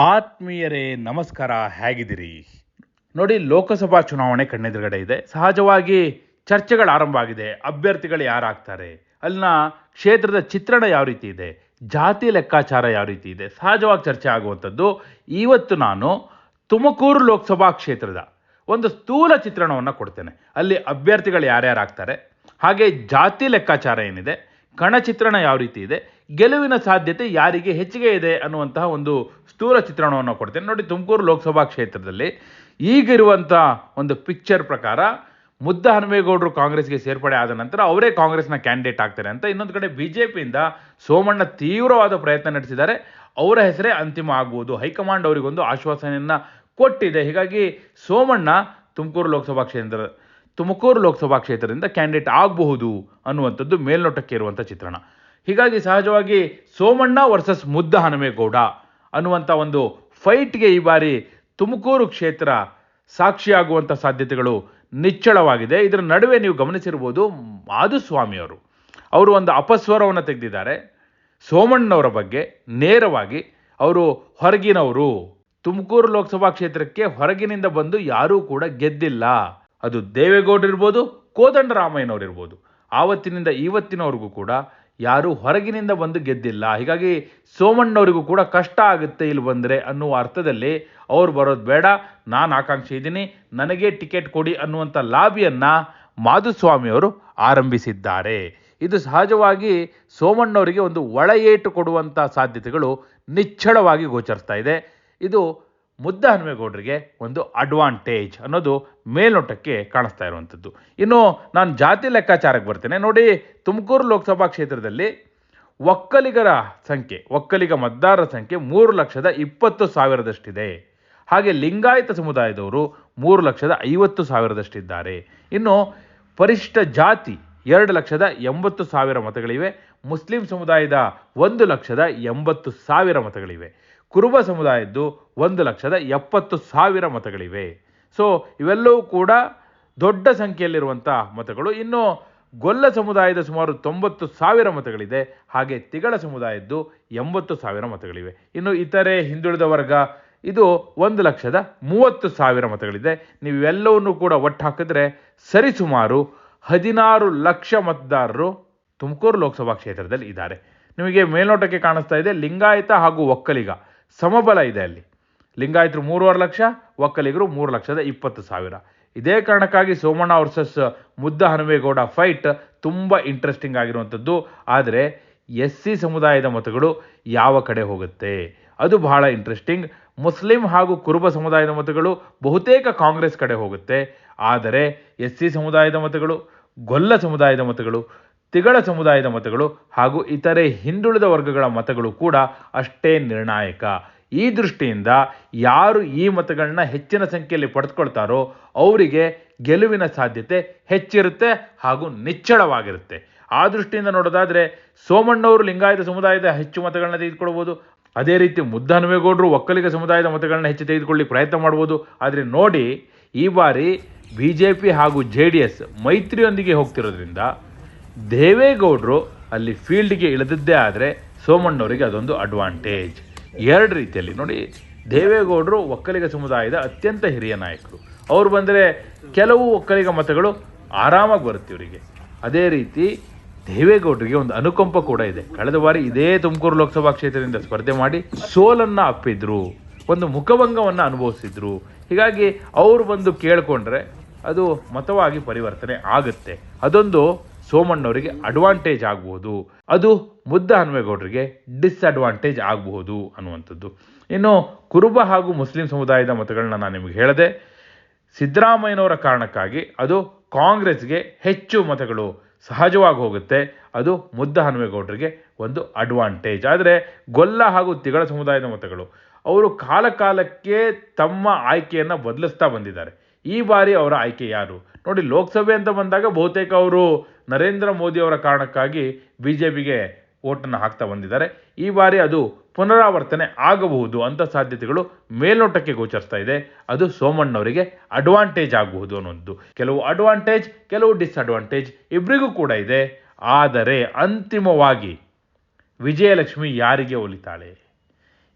ಆತ್ಮೀಯರೇ, ನಮಸ್ಕಾರ, ಹೇಗಿದ್ದೀರಿ? ನೋಡಿ, ಲೋಕಸಭಾ ಚುನಾವಣೆ ಕಣ್ಣೆದುರುಗಡೆ ಇದೆ. ಸಹಜವಾಗಿ ಚರ್ಚೆಗಳು ಆರಂಭ ಆಗಿದೆ ಅಭ್ಯರ್ಥಿಗಳು ಯಾರಾಗ್ತಾರೆ? ಅಲ್ಲಿನ ಕ್ಷೇತ್ರದ ಚಿತ್ರಣ ಯಾವ ರೀತಿ ಇದೆ? ಜಾತಿ ಲೆಕ್ಕಾಚಾರ ಯಾವ ರೀತಿ ಇದೆ? ಸಹಜವಾಗಿ ಚರ್ಚೆ ಆಗುವಂಥದ್ದು, ಇವತ್ತು ನಾನು ತುಮಕೂರು ಲೋಕಸಭಾ ಕ್ಷೇತ್ರದ ಒಂದು ಸ್ಥೂಲ ಚಿತ್ರಣವನ್ನು ಕೊಡ್ತೇನೆ. ಅಲ್ಲಿ ಅಭ್ಯರ್ಥಿಗಳು ಯಾರ್ಯಾರಾಗ್ತಾರೆ? ಹಾಗೆ ಜಾತಿ ಲೆಕ್ಕಾಚಾರ ಏನಿದೆ? ಕಣ ಚಿತ್ರಣ ಯಾವ ರೀತಿ ಇದೆ? ಗೆಲುವಿನ ಸಾಧ್ಯತೆ ಯಾರಿಗೆ ಹೆಚ್ಚಿಗೆ ಇದೆ ಅನ್ನುವಂತಹ ಒಂದು ಸ್ಥೂಲ ಚಿತ್ರಣವನ್ನು ಕೊಡ್ತೇನೆ. ನೋಡಿ, ತುಮಕೂರು ಲೋಕಸಭಾ ಕ್ಷೇತ್ರದಲ್ಲಿ ಈಗಿರುವಂಥ ಒಂದು ಪಿಕ್ಚರ್ ಪ್ರಕಾರ ಮುದ್ದ ಹನುಮೇಗೌಡರು ಕಾಂಗ್ರೆಸ್ಗೆ ಸೇರ್ಪಡೆ ಆದ ನಂತರ ಅವರೇ ಕಾಂಗ್ರೆಸ್ನ ಕ್ಯಾಂಡಿಡೇಟ್ ಆಗ್ತಾರೆ ಅಂತ ಇನ್ನೊಂದು ಕಡೆ ಬಿ ಜೆ ಪಿಯಿಂದ ಸೋಮಣ್ಣ ತೀವ್ರವಾದ ಪ್ರಯತ್ನ ನಡೆಸಿದ್ದಾರೆ. ಅವರ ಹೆಸರೇ ಅಂತಿಮ ಆಗುವುದು. ಹೈಕಮಾಂಡ್ ಅವರಿಗೊಂದು ಆಶ್ವಾಸನೆಯನ್ನು ಕೊಟ್ಟಿದೆ. ಹೀಗಾಗಿ ಸೋಮಣ್ಣ ತುಮಕೂರು ಲೋಕಸಭಾ ಕ್ಷೇತ್ರ ತುಮಕೂರು ಲೋಕಸಭಾ ಕ್ಷೇತ್ರದಿಂದ ಕ್ಯಾಂಡಿಡೇಟ್ ಆಗಬಹುದು ಅನ್ನುವಂಥದ್ದು ಮೇಲ್ನೋಟಕ್ಕೆ ಇರುವಂಥ ಚಿತ್ರಣ. ಹೀಗಾಗಿ ಸಹಜವಾಗಿ ಸೋಮಣ್ಣ ವರ್ಸಸ್ ಮುದ್ದ ಹನುಮೇಗೌಡ ಅನ್ನುವಂಥ ಒಂದು ಫೈಟ್ಗೆ ಈ ಬಾರಿ ತುಮಕೂರು ಕ್ಷೇತ್ರ ಸಾಕ್ಷಿಯಾಗುವಂಥ ಸಾಧ್ಯತೆಗಳು ನಿಚ್ಚಳವಾಗಿದೆ. ಇದರ ನಡುವೆ ನೀವು ಗಮನಿಸಿರ್ಬೋದು ಮಾಧುಸ್ವಾಮಿಯವರು ಅವರು ಒಂದು ಅಪಸ್ವರವನ್ನು ತೆಗೆದಿದ್ದಾರೆ. ಸೋಮಣ್ಣವರ ಬಗ್ಗೆ ನೇರವಾಗಿ ಅವರು ಹೊರಗಿನವರು. ತುಮಕೂರು ಲೋಕಸಭಾ ಕ್ಷೇತ್ರಕ್ಕೆ ಹೊರಗಿನಿಂದ ಬಂದು ಯಾರೂ ಕೂಡ ಗೆದ್ದಿಲ್ಲ. ಅದು ದೇವೇಗೌಡರಿರ್ಬೋದು ಕೋದಂಡರಾಮಯ್ಯನವರಿರ್ಬೋದು ಆವತ್ತಿನಿಂದ ಇವತ್ತಿನವರೆಗೂ ಕೂಡ ಯಾರೂ ಹೊರಗಿನಿಂದ ಬಂದು ಗೆದ್ದಿಲ್ಲ. ಹೀಗಾಗಿ ಸೋಮಣ್ಣವರಿಗೂ ಕೂಡ ಕಷ್ಟ ಆಗುತ್ತೆ ಇಲ್ಲಿ ಬಂದರೆ ಅನ್ನುವ ಅರ್ಥದಲ್ಲಿ ಅವ್ರು ಬರೋದು ಬೇಡ. ನಾನು ಆಕಾಂಕ್ಷೆ ಇದ್ದೀನಿ, ನನಗೆ ಟಿಕೆಟ್ ಕೊಡಿ ಅನ್ನುವಂಥ ಲಾಬಿಯನ್ನು ಮಾಧುಸ್ವಾಮಿಯವರು ಆರಂಭಿಸಿದ್ದಾರೆ. ಇದು ಸಹಜವಾಗಿ ಸೋಮಣ್ಣವರಿಗೆ ಒಂದು ಒಳ ಏಟು ಕೊಡುವಂಥ ಸಾಧ್ಯತೆಗಳು ನಿಚ್ಚಳವಾಗಿ ಗೋಚರಿಸ್ತಾ ಇದೆ. ಇದು ಮುದ್ದ ಹನುಮೇಗೌಡರಿಗೆ ಒಂದು ಅಡ್ವಾಂಟೇಜ್ ಅನ್ನೋದು ಮೇಲ್ನೋಟಕ್ಕೆ ಕಾಣಿಸ್ತಾ ಇರುವಂಥದ್ದು. ಇನ್ನು ನಾನು ಜಾತಿ ಲೆಕ್ಕಾಚಾರಕ್ಕೆ ಬರ್ತೇನೆ. ನೋಡಿ, ತುಮಕೂರು ಲೋಕಸಭಾ ಕ್ಷೇತ್ರದಲ್ಲಿ ಒಕ್ಕಲಿಗರ ಸಂಖ್ಯೆ, ಒಕ್ಕಲಿಗ ಮತದಾರರ ಸಂಖ್ಯೆ ಮೂರು ಲಕ್ಷದ ಇಪ್ಪತ್ತು ಸಾವಿರದಷ್ಟಿದೆ. ಹಾಗೆ ಲಿಂಗಾಯತ ಸಮುದಾಯದವರು ಮೂರು ಲಕ್ಷದ ಐವತ್ತು ಸಾವಿರದಷ್ಟಿದ್ದಾರೆ. ಇನ್ನು ಪರಿಷ್ಠ ಜಾತಿ ಎರಡು ಲಕ್ಷದ ಎಂಬತ್ತು ಸಾವಿರ ಮತಗಳಿವೆ. ಮುಸ್ಲಿಂ ಸಮುದಾಯದ ಒಂದು ಲಕ್ಷದ ಎಂಬತ್ತು ಸಾವಿರ ಮತಗಳಿವೆ. ಕುರುಬ ಸಮುದಾಯದ್ದು ಒಂದು ಲಕ್ಷದ ಎಪ್ಪತ್ತು ಸಾವಿರ ಮತಗಳಿವೆ. ಸೊ ಇವೆಲ್ಲವೂ ಕೂಡ ದೊಡ್ಡ ಸಂಖ್ಯೆಯಲ್ಲಿರುವಂಥ ಮತಗಳು. ಇನ್ನು ಗೊಲ್ಲ ಸಮುದಾಯದ ಸುಮಾರು ತೊಂಬತ್ತು ಸಾವಿರ ಮತಗಳಿದೆ. ಹಾಗೆ ತಿಗಳ ಸಮುದಾಯದ್ದು ಎಂಬತ್ತು ಸಾವಿರ ಮತಗಳಿವೆ. ಇನ್ನು ಇತರೆ ಹಿಂದುಳಿದ ವರ್ಗ, ಇದು ಒಂದು ಲಕ್ಷದ ಮೂವತ್ತು ಸಾವಿರ ಮತಗಳಿದೆ. ನೀವು ಕೂಡ ಒಟ್ಟು ಹಾಕಿದ್ರೆ ಸರಿಸುಮಾರು ಹದಿನಾರು ಲಕ್ಷ ಮತದಾರರು ತುಮಕೂರು ಲೋಕಸಭಾ ಕ್ಷೇತ್ರದಲ್ಲಿ ಇದ್ದಾರೆ. ನಿಮಗೆ ಮೇಲ್ನೋಟಕ್ಕೆ ಕಾಣಿಸ್ತಾ ಇದೆ, ಲಿಂಗಾಯತ ಹಾಗೂ ಒಕ್ಕಲಿಗ. ಸಮಬಲ ಇದೆ ಅಲ್ಲಿ. ಲಿಂಗಾಯತರು ಮೂರುವರೆ ಲಕ್ಷ, ಒಕ್ಕಲಿಗರು ಮೂರು ಲಕ್ಷದ ಇಪ್ಪತ್ತು ಸಾವಿರ. ಇದೇ ಕಾರಣಕ್ಕಾಗಿ ಸೋಮಣ್ಣ ವರ್ಸಸ್ ಮುದ್ದ ಹನುಮೇಗೌಡ ಫೈಟ್ ತುಂಬ ಇಂಟ್ರೆಸ್ಟಿಂಗ್ ಆಗಿರುವಂಥದ್ದು. ಆದರೆ ಎಸ್ ಸಿ ಸಮುದಾಯದ ಮತಗಳು ಯಾವ ಕಡೆ ಹೋಗುತ್ತೆ? ಅದು ಬಹಳ ಇಂಟ್ರೆಸ್ಟಿಂಗ್ ಮುಸ್ಲಿಂ ಹಾಗೂ ಕುರುಬ ಸಮುದಾಯದ ಮತಗಳು ಬಹುತೇಕ ಕಾಂಗ್ರೆಸ್ ಕಡೆ ಹೋಗುತ್ತೆ. ಆದರೆ ಎಸ್ ಸಿ ಸಮುದಾಯದ ಮತಗಳು, ಗೊಲ್ಲ ಸಮುದಾಯದ ಮತಗಳು ತಿಗಳ ಸಮುದಾಯದ ಮತಗಳು ಹಾಗೂ ಇತರೆ ಹಿಂದುಳಿದ ವರ್ಗಗಳ ಮತಗಳು ಕೂಡ ಅಷ್ಟೇ ನಿರ್ಣಾಯಕ. ಈ ದೃಷ್ಟಿಯಿಂದ ಯಾರು ಈ ಮತಗಳನ್ನ ಹೆಚ್ಚಿನ ಸಂಖ್ಯೆಯಲ್ಲಿ ಪಡೆದುಕೊಳ್ತಾರೋ ಅವರಿಗೆ ಗೆಲುವಿನ ಸಾಧ್ಯತೆ ಹೆಚ್ಚಿರುತ್ತೆ ಹಾಗೂ ನಿಚ್ಚಳವಾಗಿರುತ್ತೆ. ಆ ದೃಷ್ಟಿಯಿಂದ ನೋಡೋದಾದರೆ ಸೋಮಣ್ಣವರು ಲಿಂಗಾಯತ ಸಮುದಾಯದ ಹೆಚ್ಚು ಮತಗಳನ್ನ ತೆಗೆದುಕೊಳ್ಬೋದು. ಅದೇ ರೀತಿ ಮುದ್ದಹನುಮೇಗೌಡರು ಒಕ್ಕಲಿಗ ಸಮುದಾಯದ ಮತಗಳನ್ನ ಹೆಚ್ಚು ತೆಗೆದುಕೊಳ್ಳಿ ಪ್ರಯತ್ನ ಮಾಡ್ಬೋದು. ಆದರೆ ನೋಡಿ ಈ ಬಾರಿ ಬಿ ಜೆ ಪಿ ಹಾಗೂ ಜೆ ಡಿ ಎಸ್ ಮೈತ್ರಿಯೊಂದಿಗೆ ಹೋಗ್ತಿರೋದ್ರಿಂದ ದೇವೇಗೌಡರು ಅಲ್ಲಿ ಫೀಲ್ಡ್ಗೆ ಇಳಿದಿದ್ದೇ ಆದರೆ ಸೋಮಣ್ಣವರಿಗೆ ಅದೊಂದು ಅಡ್ವಾಂಟೇಜ್ ಎರಡು ರೀತಿಯಲ್ಲಿ ನೋಡಿ, ದೇವೇಗೌಡರು ಒಕ್ಕಲಿಗ ಸಮುದಾಯದ ಅತ್ಯಂತ ಹಿರಿಯ ನಾಯಕರು. ಅವರು ಬಂದರೆ ಕೆಲವು ಒಕ್ಕಲಿಗ ಮತಗಳು ಆರಾಮಾಗಿ ಬರುತ್ತೆ ಇವರಿಗೆ. ಅದೇ ರೀತಿ ದೇವೇಗೌಡರಿಗೆ ಒಂದು ಅನುಕಂಪ ಕೂಡ ಇದೆ. ಕಳೆದ ಬಾರಿ ಇದೇ ತುಮಕೂರು ಲೋಕಸಭಾ ಕ್ಷೇತ್ರದಿಂದ ಸ್ಪರ್ಧೆ ಮಾಡಿ ಸೋಲನ್ನು ಅಪ್ಪಿದ್ರು, ಒಂದು ಮುಖಭಂಗವನ್ನು ಅನುಭವಿಸಿದ್ರು. ಹೀಗಾಗಿ ಅವರು ಬಂದು ಕೇಳಿಕೊಂಡ್ರೆ ಅದು ಮತವಾಗಿ ಪರಿವರ್ತನೆ ಆಗುತ್ತೆ. ಅದೊಂದು ಸೋಮಣ್ಣವರಿಗೆ ಅಡ್ವಾಂಟೇಜ್ ಆಗಬಹುದು. ಅದು ಮುದ್ದ ಹನುಮೇಗೌಡರಿಗೆ ಡಿಸ್ಅಡ್ವಾಂಟೇಜ್ ಆಗಬಹುದು ಅನ್ನುವಂಥದ್ದು. ಇನ್ನು ಕುರುಬ ಹಾಗೂ ಮುಸ್ಲಿಂ ಸಮುದಾಯದ ಮತಗಳನ್ನ ನಾನು ನಿಮಗೆ ಹೇಳಿದೆ, ಸಿದ್ದರಾಮಯ್ಯನವರ ಕಾರಣಕ್ಕಾಗಿ ಅದು ಕಾಂಗ್ರೆಸ್ಗೆ ಹೆಚ್ಚು ಮತಗಳು ಸಹಜವಾಗಿ ಹೋಗುತ್ತೆ. ಅದು ಮುದ್ದ ಹನುಮೇಗೌಡರಿಗೆ ಒಂದು ಅಡ್ವಾಂಟೇಜ್ ಆದರೆ ಗೊಲ್ಲ ಹಾಗೂ ತಿಗಳ ಸಮುದಾಯದ ಮತಗಳು, ಅವರು ಕಾಲಕಾಲಕ್ಕೆ ತಮ್ಮ ಆಯ್ಕೆಯನ್ನು ಬದಲಿಸ್ತಾ ಬಂದಿದ್ದಾರೆ. ಈ ಬಾರಿ ಅವರ ಆಯ್ಕೆ ಯಾರು? ನೋಡಿ, ಲೋಕಸಭೆ ಅಂತ ಬಂದಾಗ ಬಹುತೇಕ ಅವರು ನರೇಂದ್ರ ಮೋದಿಯವರ ಕಾರಣಕ್ಕಾಗಿ ಬಿ ಜೆ ಪಿಗೆ ಓಟನ್ನು ಹಾಕ್ತಾ ಬಂದಿದ್ದಾರೆ. ಈ ಬಾರಿ ಅದು ಪುನರಾವರ್ತನೆ ಆಗಬಹುದು ಅಂತ ಸಾಧ್ಯತೆಗಳು ಮೇಲ್ನೋಟಕ್ಕೆ ಗೋಚರಿಸ್ತಾ ಇದೆ. ಅದು ಸೋಮಣ್ಣವರಿಗೆ ಅಡ್ವಾಂಟೇಜ್ ಆಗಬಹುದು ಅನ್ನೋದು. ಕೆಲವು ಅಡ್ವಾಂಟೇಜ್, ಕೆಲವು ಡಿಸ್ಅಡ್ವಾಂಟೇಜ್ ಇಬ್ಬರಿಗೂ ಕೂಡ ಇದೆ. ಆದರೆ ಅಂತಿಮವಾಗಿ ವಿಜಯಲಕ್ಷ್ಮಿ ಯಾರಿಗೆ ಒಲಿತಾಳೆ?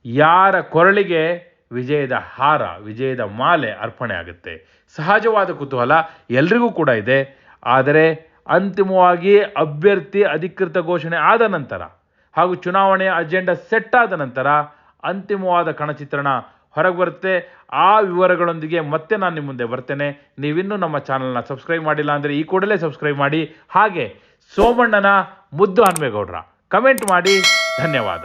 ಯಾರ ಕೊರಳಿಗೆ ವಿಜಯದ ಹಾರ, ವಿಜಯದ ಮಾಲೆ ಅರ್ಪಣೆ ಆಗುತ್ತೆ? ಸಹಜವಾದ ಕುತೂಹಲ ಎಲ್ರಿಗೂ ಕೂಡ ಇದೆ. ಆದರೆ ಅಂತಿಮವಾಗಿ ಅಭ್ಯರ್ಥಿ ಅಧಿಕೃತ ಘೋಷಣೆ ಆದ ನಂತರ ಹಾಗೂ ಚುನಾವಣೆಯ ಅಜೆಂಡಾ ಸೆಟ್ ಆದ ನಂತರ ಅಂತಿಮವಾದ ಕಣಚಿತ್ರಣ ಹೊರಗೆ ಬರುತ್ತೆ. ಆ ವಿವರಗಳೊಂದಿಗೆ ಮತ್ತೆ ನಾನು ನಿಮ್ಮ ಮುಂದೆ ಬರ್ತೇನೆ. ನೀವಿನ್ನೂ ನಮ್ಮ ಚಾನಲ್ನ ಸಬ್ಸ್ಕ್ರೈಬ್ ಮಾಡಿಲ್ಲ ಅಂದರೆ ಈ ಕೂಡಲೇ ಸಬ್ಸ್ಕ್ರೈಬ್ ಮಾಡಿ. ಹಾಗೆ ಸೋಮಣ್ಣನ ಮುದ್ದು ಹನುಮೇಗೌಡ್ರ. ಕಮೆಂಟ್ ಮಾಡಿ. ಧನ್ಯವಾದ.